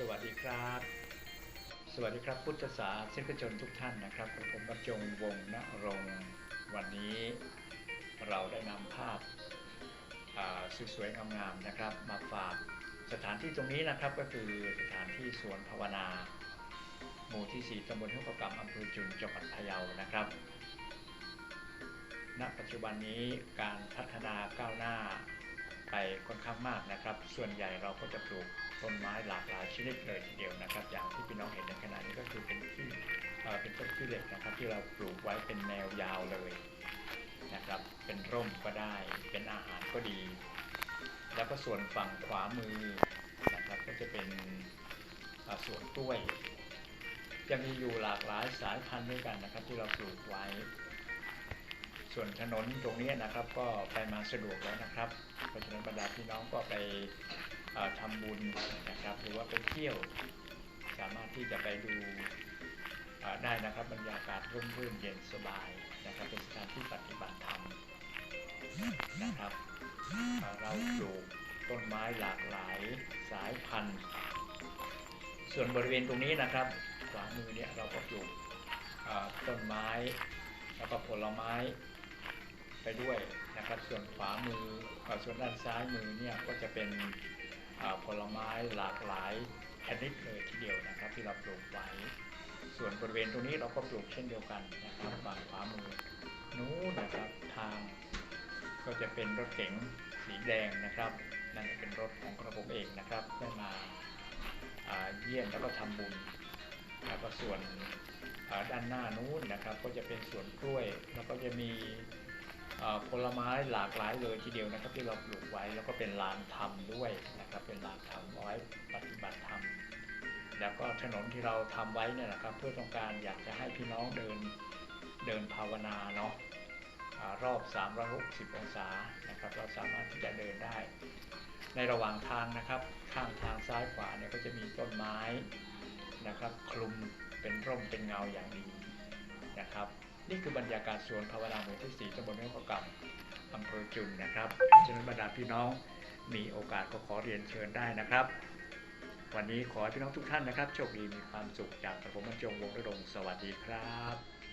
สวัสดีครับ สวัสดีครับพุทธศาสนิกชนทุกท่านนะครับผมบรรจงวงศ์ณรงวันนี้เราได้นำภาพาสวยๆงามๆนะครับ มาฝากสถานที่ตรงนี้นะครับก็คือสถานที่สวนภาวนา หมู่ที่ 4ตำบลห้วยประกำอำเภอจุนจังหวัดพะเยานะครับ ณ ปัจจุบันนี้การพัฒนาก้าวหน้าไปค่อนข้างมากนะครับ ส่วนใหญ่เราก็จะปลูก ต้นไม้หลากหลายชนิดเลยทีเดียวนะครับ อย่างที่พี่น้องเห็นในขณะนี้ก็คือเป็นที่เป็นต้นขี้เหล็กนะครับ ที่เราปลูกไว้เป็นแนวยาวเลยนะครับ เป็นร่มก็ได้เป็นอาหารก็ดี แล้วก็ส่วนฝั่งขวามือนะครับก็จะเป็นอ่าสวนกล้วย จะมีอยู่หลากหลายสายพันธุ์ด้วยกันนะครับ ที่เราปลูกไว้ ส่วนถนนตรงนี้นะครับก็ไปมาสะดวกแล้วนะครับเพราะฉะนั้นบรรดาพี่น้องก็ไป ทำบุญนะครับหรือว่าไปเที่ยวสามารถที่จะไปดูได้นะครับบรรยากาศร่มรื่นเย็นสบายนะครับเป็นสถานที่ปฏิบัติธรรมนะครับเราปลูกต้นไม้หลากหลายสายพันธุ์ ส่วนบริเวณตรงนี้นะครับขวามือเนี่ยเราก็ปลูกต้นไม้แล้วก็ผลไม้ไปด้วยนะครับส่วนขวามือส่วนด้านซ้ายมือเนี่ยก็จะเป็น ผลไม้หลากหลายชนิดเลยทีเดียวนะครับ ที่เราปลูกไว้ ส่วนบริเวณตรงนี้เราก็ปลูกเช่นเดียวกันนะครับฝั่งขวามือนู้นนะครับทางก็จะเป็นรถเก๋งสีแดงนะครับนั่นเป็นรถของกระผมเองนะครับได้มาเยี่ยมแล้วก็ทำบุญแล้วก็ส่วนด้านหน้านู้นนะครับ ก็จะเป็นสวนกล้วยแล้วก็จะมี ผลไม้หลากหลายเลยทีเดียวนะครับที่เราปลูกไว้แล้วก็เป็นลานธรรมด้วยนะครับเป็นลานธรรมไว้ปฏิบัติธรรมแล้วก็ถนนที่เราทำไว้เนี่ยนะครับเพื่อต้องการอยากจะให้พี่น้องเดินเดินภาวนาเนาะอารอบ 360 องศานะครับเราสามารถที่จะเดินได้ ในระหว่างทางนะครับ ข้างทางซ้ายขวาเนี่ยก็จะมีต้นไม้นะครับคลุมเป็นร่มเป็นเงาอย่างดีนะครับ นี่คือบรรยากาศสวนภาวนาหมู่ที่ 4ตำบลแม่ประกำอำเภอจุนนะครับฉะนั้นบรรดาพี่น้องมีโอกาสก็ขอเรียนเชิญได้นะครับ วันนี้ขอให้พี่น้องทุกท่านนะครับโชคดีมีความสุขจากกระผมบรรจงวงศ์ระดงสวัสดีครับ